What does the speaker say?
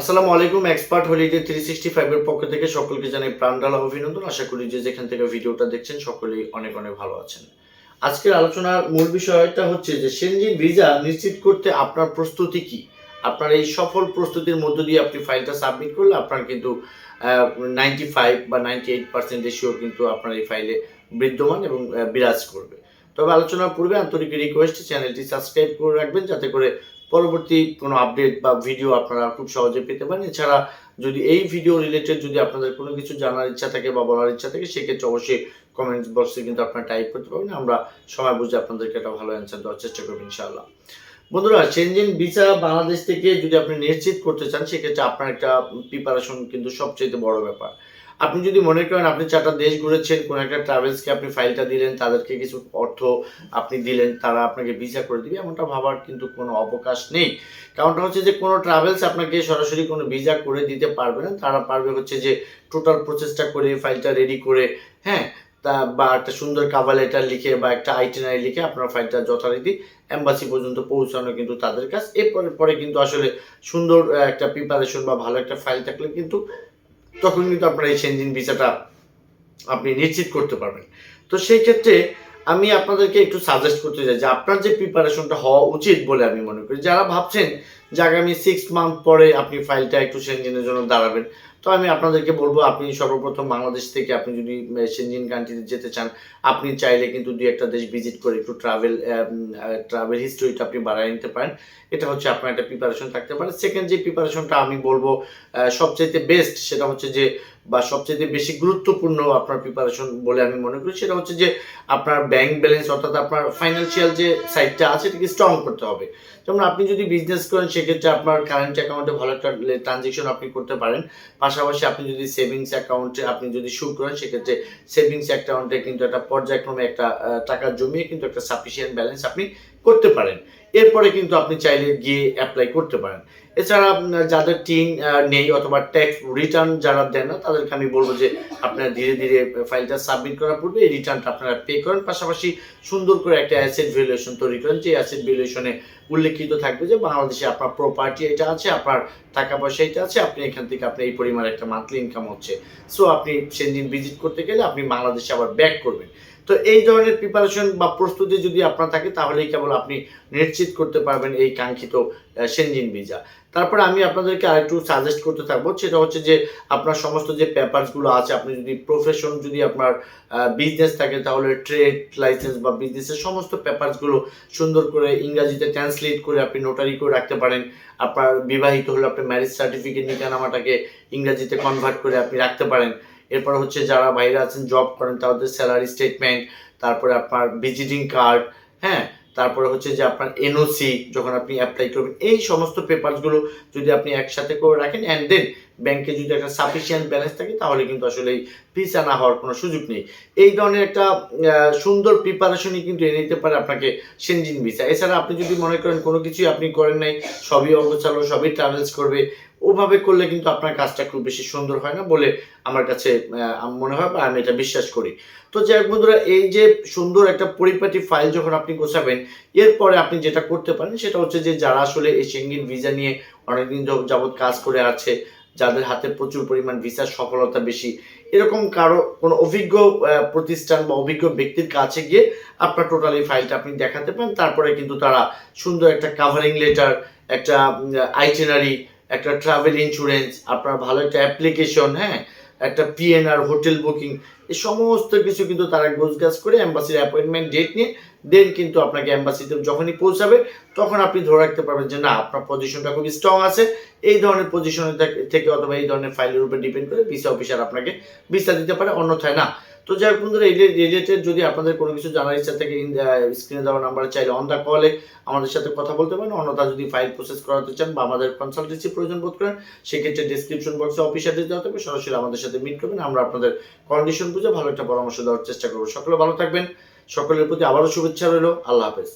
আসসালামু আলাইকুম, expert holiday three sixty ফাইভের পক্ষ থেকে সকলকে জানাই প্রাণডালা অভিনন্দন। আশা করি যে যেখান থেকে ভিডিওটা দেখছেন সকলেই অনেক অনেক ভালো আছেন। আজকের আলোচনার মূল বিষয়টা হচ্ছে যে সেনজিন ভিসা নিশ্চিত করতে আপনার প্রস্তুতি কি? আপনার এই সফল প্রস্তুতির মধ্য দিয়ে আপনি ফাইলটা সাবমিট করলে আপনার কিন্তু নাইনটি ফাইভ বা নাইনটি এইট পার্সেন্ট রেশিও কিন্তু আপনার এই ফাইলে বিদ্যমান এবং বিরাজ করবে। তবে আলোচনার পূর্বে আন্তরিক রিকোয়েস্ট চ্যানেলটি সাবস্ক্রাইব করে রাখবেন যাতে করে পরবর্তী কোনো আপডেট বা ভিডিও আপনারা খুব সহজে পেতে পারেন। এছাড়া যদি এই ভিডিও রিলেটেড যদি আপনাদের কোনো কিছু জানার ইচ্ছা থাকে বা বলার ইচ্ছা থাকে, সেক্ষেত্রে অবশ্যই কমেন্টস বক্সে কিন্তু আপনারা টাইপ করতে পারবেন। আমরা সময় বুঝে আপনাদেরকে একটা ভালো অ্যান্সার দেওয়ার চেষ্টা করব ইনশাআল্লাহ। বন্ধুরা চেঞ্জিং ভিসা বাংলাদেশ থেকে যদি আপনি নিশ্চিত করতে চান, সেক্ষেত্রে আপনার একটা প্রিপারেশন কিন্তু সবচেয়ে বড় ব্যাপার। আপনি যদি মনে করেন আপনি চারটা দেশ ঘুরেছেন, কোনো একটা ট্রাভেলসকে আপনি ফাইলটা দিলেন, তাদেরকে কিছু অর্থ আপনি দিলেন, তারা আপনাকে ভিসা করে দিবে, এমনটা ভাবার কিন্তু কোনো অবকাশ নেই। কারণটা হচ্ছে যে কোনো ট্রাভেলস আপনাকে সরাসরি কোনো ভিসা করে দিতে পারবে না, তারা পারবে হচ্ছে যে টোটাল প্রসেসটা করে ফাইলটা রেডি করে হ্যাঁ তা বা একটা সুন্দর কাভার লেটার লিখে বা একটা আইটিনারি লিখে আপনার ফাইলটা যথারীতি অ্যাম্বাসি পর্যন্ত পৌঁছানো কিন্তু তাদের কাজ। এরপরে, পরে কিন্তু আসলে সুন্দর একটা প্রিপারেশন বা ভালো একটা ফাইল থাকলে কিন্তু তখন কিন্তু আপনার এই সেনজিন ভিসাটা আপনি নিশ্চিত করতে পারবেন। তো সেই ক্ষেত্রে আমি আপনাদেরকে একটু সাজেস্ট করতে চাই যে আপনার যে প্রিপারেশনটা হওয়া উচিত বলে আমি মনে করি, যারা ভাবছেন যে আগামী সিক্স মান্থ পরে আপনি ফাইলটা একটু সেনজিনের জন্য দাঁড়াবেন তো আমি আপনাদেরকে বলব, আপনি সর্বপ্রথম বাংলাদেশ থেকে আপনি যদি সেনজিন কান্ট্রিতে যেতে চান, আপনি চাইলে কিন্তু দুই একটা দেশ ভিজিট করে একটু ট্রাভেল ট্রাভেল হিস্ট্রিটা আপনি বাড়ায় নিতে পারেন। এটা হচ্ছে আপনার একটা প্রিপারেশন থাকতে পারে। সেকেন্ড যে প্রিপারেশনটা আমি বলব সবচাইতে বেস্ট সেটা হচ্ছে যে বা সবচেয়ে বেশি গুরুত্বপূর্ণ আপনার প্রিপারেশন বলে আমি মনে করি সেটা হচ্ছে যে আপনার ব্যাংক ব্যালেন্স অর্থাৎ আপনার ফাইন্যান্সিয়াল যে সাইডটা আছে এটাকে স্ট্রং করতে হবে। যেমন আপনি যদি বিজনেস করেন, সেক্ষেত্রে আপনার কারেন্ট অ্যাকাউন্টে ভালো একটা ট্রানজেকশন আপনি করতে পারেন। পাশাপাশি আপনি যদি সেভিংস অ্যাকাউন্টে আপনি যদি শুরু করেন, সেক্ষেত্রে সেভিংস অ্যাকাউন্টে কিন্তু একটা পর্যায়ক্রমে একটা টাকা জমিয়ে কিন্তু একটা সাফিসিয়েন্ট ব্যালেন্স আপনি করতে পারেন। এরপরে কিন্তু আপনি চাইলে গিয়ে অ্যাপ্লাই করতে পারেন। এছাড়া যাদের টিন নেই অথবা ট্যাক্স রিটার্ন যারা দেন না, তাদেরকে আমি বলব যে আপনারা ধীরে ধীরে ফাইলটা সাবমিট করার পূর্বে এই রিটার্নটা আপনারা পে করেন। পাশাপাশি সুন্দর করে একটা অ্যাসেট ভ্যালুয়েশন তৈরি করেন, যে অ্যাসেট ভ্যালুয়েশনে উল্লেখিত থাকবে যে বাংলাদেশে আপনার প্রপার্টি এটা আছে, আপনার টাকা পয়সা এটা আছে, আপনি এখান থেকে আপনার এই পরিমাণ একটা মান্থলি ইনকাম হচ্ছে। সো আপনি সেদিন ভিজিট করতে গেলে আপনি বাংলাদেশে আবার ব্যাক করবেন। তো এই ধরনের প্রিপারেশন বা প্রস্তুতি যদি আপনার থাকে, তাহলেই কেবল আপনি নিশ্চিত করতে পারবেন এই কাঙ্ক্ষিত সেনজিন ভিসা। তারপরে আমি আপনাদেরকে আরেকটু সাজেস্ট করতে থাকব, সেটা হচ্ছে যে আপনার সমস্ত যে পেপারসগুলো আছে, আপনি যদি প্রফেশন যদি আপনার বিজনেস থাকে, তাহলে ট্রেড লাইসেন্স বা বিজনেসের সমস্ত পেপারসগুলো সুন্দর করে ইংরাজিতে ট্রান্সলেট করে আপনি নোটারি করে রাখতে পারেন। আপনার বিবাহিত হলে আপনি ম্যারেজ সার্টিফিকেট নিকানামাটাকে ইংরাজিতে কনভার্ট করে আপনি রাখতে পারেন। এরপর হচ্ছে যারা বাইরে আছেন জব করেন, তাদের স্যালারি স্টেটমেন্ট তারপরে আপনার ভিজিটিং কার্ড হ্যাঁ? তারপরে হচ্ছে যে আপনার এনওসি যখন আপনি অ্যাপ্লাই করবেন, এই সমস্ত পেপারসগুলো যদি আপনি একসাথে করে রাখেন অ্যান্ড দেন ব্যাংকে যদি একটা সাফিসিয়েন্ট ব্যালেন্স থাকে, তাহলে কিন্তু আসলে এই ভিসা না হওয়ার কোনো সুযোগ নেই। এই ধরনের একটা সুন্দর প্রিপারেশনই কিন্তু এনে দিতে পারে আপনাকে সেনজিন ভিসা এছাড়া আপনি যদি মনে করেন কোনো কিছুই আপনি করেন নাই, সবই অগোছালো, সবই ট্রাভেলস করবে ওভাবে করলে কিন্তু আপনার কাজটা খুব বেশি সুন্দর হয় না বলে আমার কাছে মনে হয় বা আমি এটা বিশ্বাস করি। তো যাই বন্ধুরা, এই যে সুন্দর একটা পরিপাটি ফাইল যখন আপনি গোছাবেন, এরপরে আপনি যেটা করতে পারেন সেটা হচ্ছে যে যারা আসলে এই সেঙ্গিন ভিসা নিয়ে অনেকদিন যাব- যাবৎ কাজ করে আছে, যাদের হাতে প্রচুর পরিমাণ ভিসার সফলতা বেশি, এরকম কারও কোনো অভিজ্ঞ প্রতিষ্ঠান বা অভিজ্ঞ ব্যক্তির কাছে গিয়ে আপনার টোটাল এই ফাইলটা আপনি দেখাতে পারেন। তারপরে কিন্তু তারা সুন্দর একটা কাভারিং লেটার একটা আইটেনারি একটা ট্রাভেল ইন্স্যুরেন্স আপনার ভালো একটা অ্যাপ্লিকেশন হ্যাঁ? একটা পিএনআর হোটেল বুকিং এই সমস্ত কিছু কিন্তু তারা গোছগাছ করে অ্যাম্বাসির অ্যাপয়েন্টমেন্ট ডেট নিয়ে দেন কিন্তু আপনাকে অ্যাম্বাসিতে যখনই পৌঁছাবে, তখন আপনি ধরে রাখতে পারবেন যে না, আপনার পজিশনটা খুবই স্ট্রং আছে। এই ধরনের পজিশনে থেকে অথবা এই ধরনের ফাইলের উপর ডিপেন্ড করে ভিসা অফিসার আপনাকে ভিসা দিতে পারে। অন্যথায় না তো যাই হোক বন্ধুরা এই রিলেটেড যদি আপনাদের কোনো কিছু জানার ইচ্ছা থাকে স্ক্রিনে দেওয়া নাম্বারে চাইলে অন দা কলে আমাদের সাথে কথা বলতে পারেন। অন্যথা যদি ফাইল প্রসেস করাতে চান বা আমাদের কনসালটেন্সি প্রয়োজন বোধ করেন, সেক্ষেত্রে ডিসক্রিপশন বক্সে অফিসার দেওয়া থাকবে। সরাসরি আমাদের সাথে মিট করবেন, আমরা আপনাদের কন্ডিশন বুঝে ভালো একটা পরামর্শ দেওয়ার চেষ্টা করব। সকলে ভালো থাকবেন, সকলের প্রতি আবারও শুভেচ্ছা রইল। আল্লাহ হাফেজ।